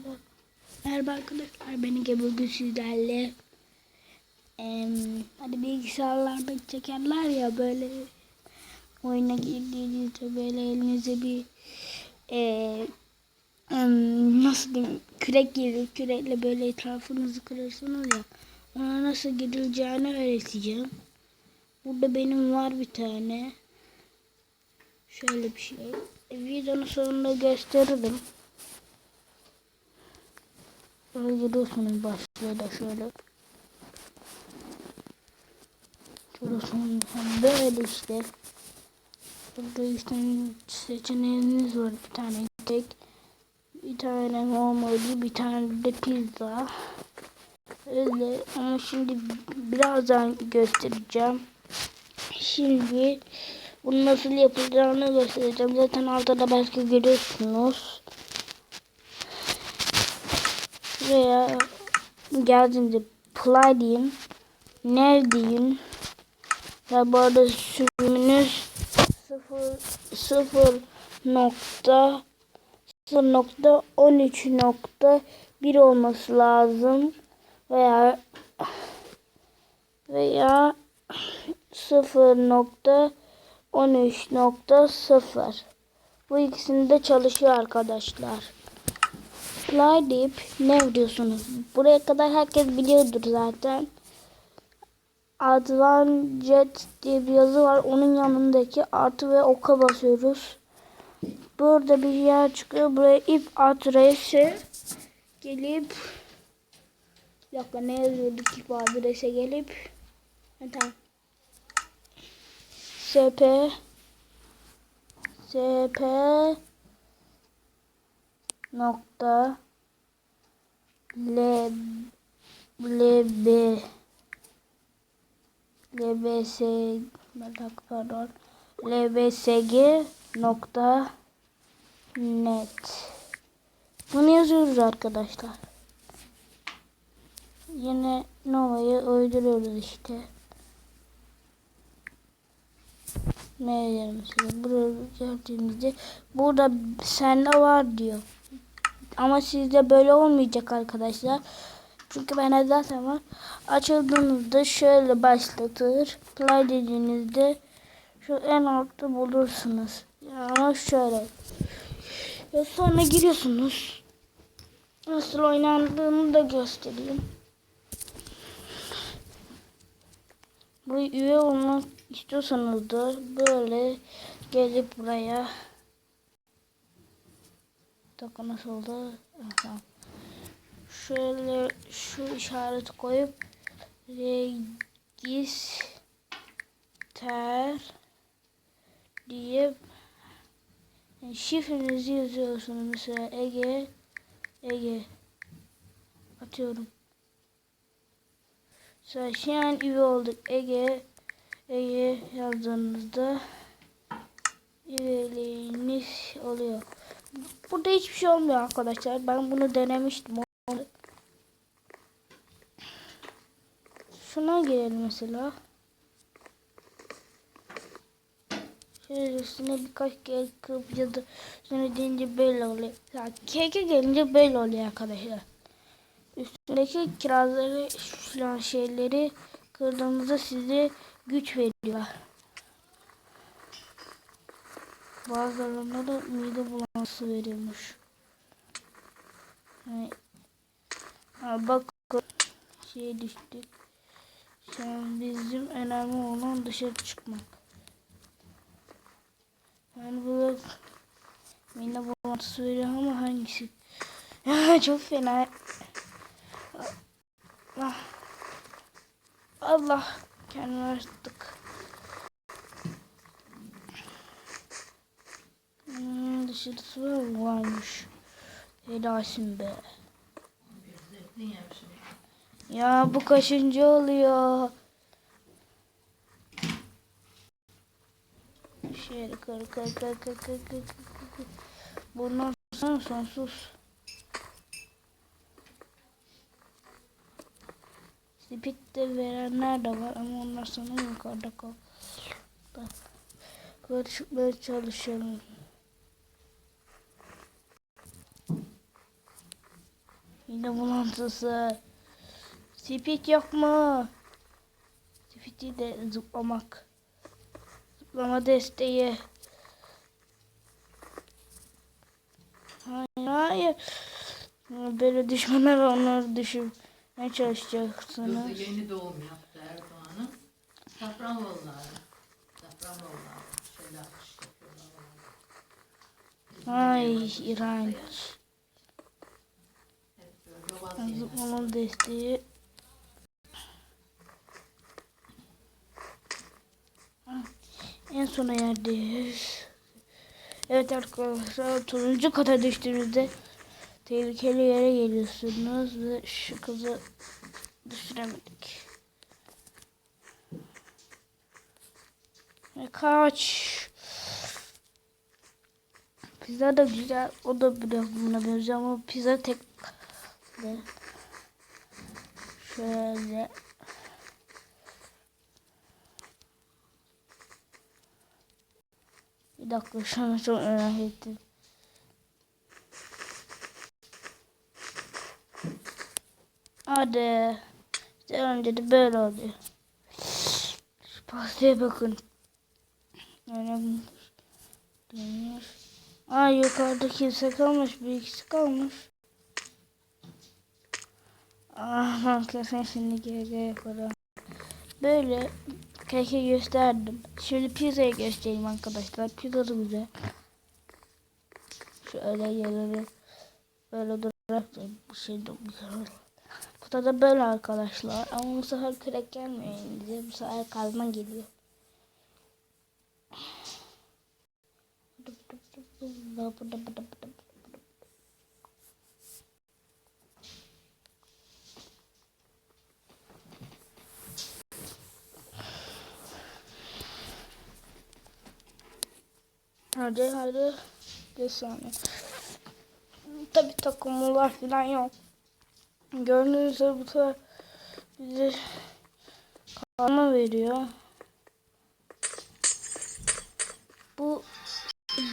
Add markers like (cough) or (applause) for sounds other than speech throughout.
Merhaba. Merhaba arkadaşlar. Ben Ege bugün sizlerle em, hani bilgisayarlarda çekerler ya böyle oyuna girdiğinizde böyle elinize bir e, nasıl diyeyim kürek gelir. Kürekle böyle etrafınızı kırırsınız ya. Ona nasıl girileceğini öğreteceğim. Burada benim var bir tane. Şöyle bir şey. E, videonun sonunda gösteririm. Böyle görüyorsunuz başlığı da şöyle. Görüyorsunuz böyle işte. Burada işte seçeneğiniz var bir tane tek. Bir tane normalde bir tane de pizza. Öyle ama şimdi birazdan göstereceğim. Şimdi bunu nasıl yapılacağını göstereceğim. Zaten altta belki görüyorsunuz. Buraya geldiğimde play diyeyim. Nerede diyeyim. Ve bu arada sürümünüz 0 0 nokta 0 nokta 13 nokta 1 olması lazım. Veya veya 0 nokta 13 nokta 0 bu ikisinde çalışıyor arkadaşlar. Fly deyip ne diyorsunuz? Buraya kadar herkes biliyordur zaten. Advanced diye bir yazı var. Onun yanındaki artı ve oka basıyoruz. Burada bir yer çıkıyor. Buraya ip adresi gelip bir dakika ne yazıyorduk ip adrese gelip ha, tamam. SP SP nokta L LB LBS pardon. LBSG nokta net. Bunu yazıyoruz arkadaşlar. Yine Nova'yı uyduruyoruz işte. Ne mesela buraya geldiğimizde burada sende var diyor ama sizde böyle olmayacak arkadaşlar. Çünkü bende zaten var. Açıldığınızda şöyle başlatır. Play dediğinizde şu en altta bulursunuz. Yani şöyle. Ve sonra giriyorsunuz. Nasıl oynandığını da göstereyim. Bu üye olmak istiyorsanız da böyle gelip buraya dakika nasıl oldu? Tamam. Şöyle şu işareti koyup register diye yani şifrenizi yazıyorsunuz mesela Ege Ege atıyorum. Mesela şu an üye olduk Ege Ege yazdığınızda üyeliğiniz oluyor. Burada hiçbir şey olmuyor arkadaşlar. Ben bunu denemiştim. Şuna girelim mesela. Şöyle üstüne birkaç kez kırıp ya da üstüne deyince böyle oluyor. Ya keke gelince böyle oluyor arkadaşlar. Üstündeki kirazları falan şeyleri kırdığınızda size güç veriyor. Bazılarında da mide bulantısı veriyormuş. Yani, bak şeye düştük. An bizim önemli olan dışarı çıkmak. Yani bu mide bulantısı veriyor ama hangisi? Çok fena. Allah. Allah. Kendimi açtık. Var varmış. Helalsin be. Ya bu kaçıncı oluyor? Şöyle kır kır kır kır kır kır kır Bundan sonra sonsuz. Speed de verenler de var ama onlar sana yukarıda kaldı. Karışıkları çalışalım. Yine bulantısı. Speed yok mu? Speed'i de zıplamak. Zıplama desteği. Hayır hayır. Böyle düşmanlar var, onları düşürmeye çalışacaksınız. Kızı yeni doğum yaptı Erdoğan'ın. Safranbolu'larda. Safranbolu'larda. Şeyler işte. Ay iğrenç. Hep böyle vazgeçti. Zıplama desteği. En sona yerdeyiz. Evet arkadaşlar turuncu kata düştüğünüzde tehlikeli yere geliyorsunuz ve şu kızı düşüremedik. Ve kaç. Pizza da güzel. O da biraz buna benziyor ama pizza tek ve şöyle bir dakika şu an çok merak ettim. Hadi. İşte önce de böyle oluyor. Şu pastaya bakın. Öyle dönüyor. Aa yukarıda kimse kalmış. Bir ikisi kalmış. Ah ben kesin şimdi GG yaparım. Böyle keke gösterdim. Şimdi pizzayı göstereyim arkadaşlar. Pizza da güzel. Şöyle yerleri böyle durarak da bir şey de güzel. Bu da da böyle arkadaşlar. Ama bu sefer kürek gelmiyor bize. Bu sefer kazma geliyor. Hadi hadi. Bir saniye. Tabi takımlar falan yok. Gördüğünüz üzere bu sefer bize kalma veriyor. Bu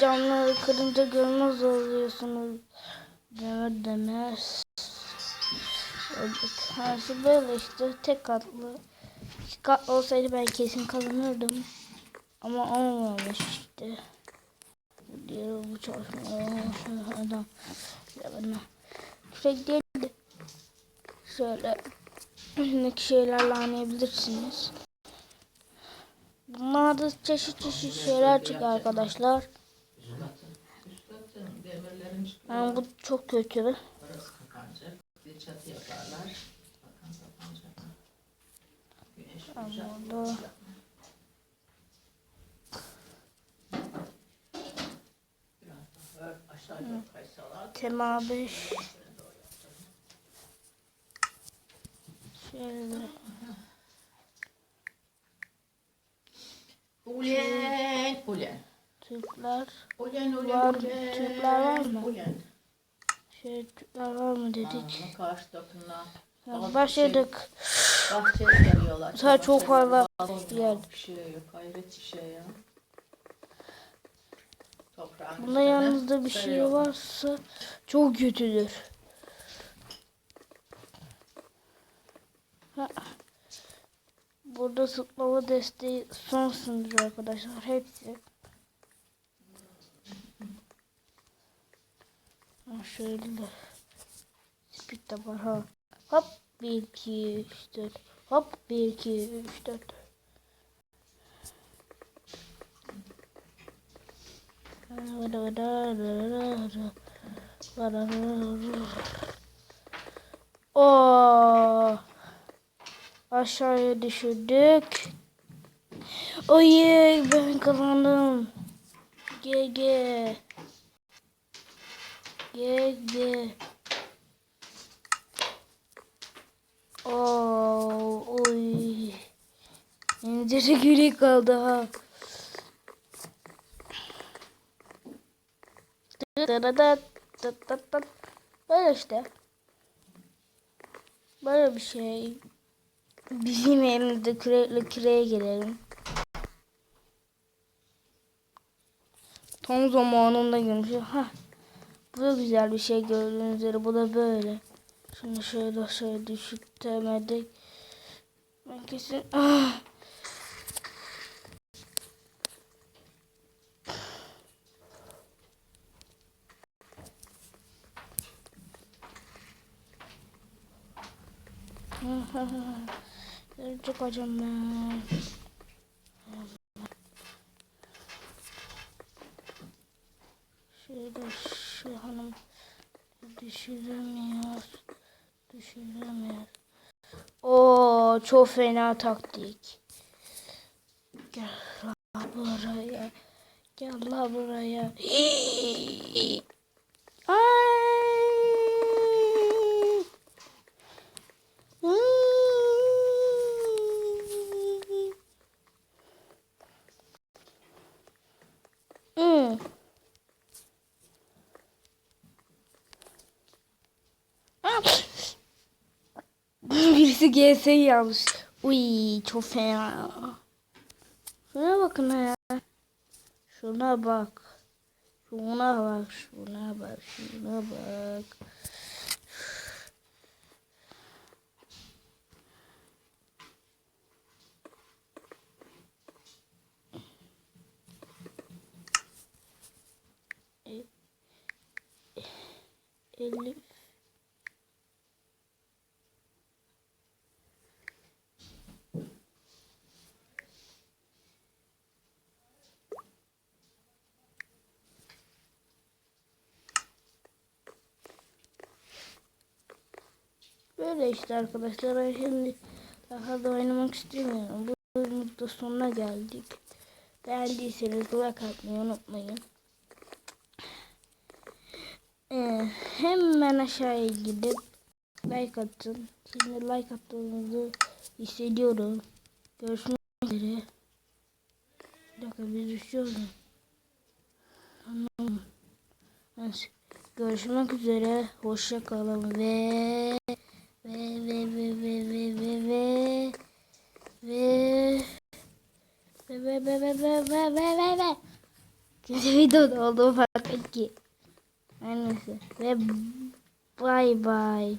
camları kırınca görmez oluyorsunuz. Demir demez. Evet, her şey böyle işte tek katlı. İki katlı olsaydı ben kesin kazanırdım. Ama olmamış işte. Diğer bu çalışmıyor. Adam. Ya bana. Sürekli değil de şöyle üstündeki şeylerle anlayabilirsiniz. Bunlarda çeşit çeşit şeyler çıkıyor arkadaşlar. Yani bu çok kötü. Orası kapanacak. Bir çatı yaparlar. Bakın kapanacak. Güneş vuracak. Burada Biraz daha ört, aşağıya kaysalar. tema 5. Şöyle. Ulen, ulen. Türkler. Ulen, ulen, Var, ulen. Türkler var mı? Ulen. Şey Türkler var mı dedik. Aa, karşı takımdan. Ya Başladık. Bahçeli geliyorlar. Bu sefer çok fazla Bahçeli yer. Bir şey yok. Hayret bir şey ya. Toprağın Bunda üstüne yanınızda bir şey varsa çok kötüdür. Ha. Burada zıplama desteği son sınır arkadaşlar. Hepsi. Ha şöyle de. Speed de var ha. Hop 1 2 3 4. Hop 1 2 3 4. Oo. Aşağıya düşürdük. Oye ben kazandım. GG. GG. Oo, oy. Encere güle kaldı ha. Böyle işte. Böyle bir şey. Bizim elimizde kürekle küreye girelim. Tam zamanında görmüşüm. Ha. Bu da güzel bir şey gördüğünüz üzere. Bu da böyle. Şimdi şöyle şöyle düşürtemedik. Ben kesin... Ah! Çok ben. Şöyle şu hanım düşüremiyoruz. Düşüremiyoruz. Oo çok fena taktik. Gel buraya. Gel la buraya. (gasps) Ay. Hmm. Birisi GS'yi yanlış. Uy çok fena. Şuna bakın ya. Şuna bak. Şuna bak. Şuna bak. Şuna bak. Şuna bak. 150 Böyle işte arkadaşlar ben şimdi daha da oynamak istemiyorum. Bu bölümün sonuna geldik. Beğendiyseniz like atmayı unutmayın. Hemen aşağıya gidip like atın. Şimdi like attığınızı hissediyorum. Görüşmek üzere. Bir dakika biz düşüyoruz. Anlamadım. Neyse. Görüşmek üzere. Hoşça kalın ve ve ve ve ve ve ve ve ve ve ve ve ve ve ve ve ve ve videoda olduğum fark ki. Her neyse. Ve bay bay.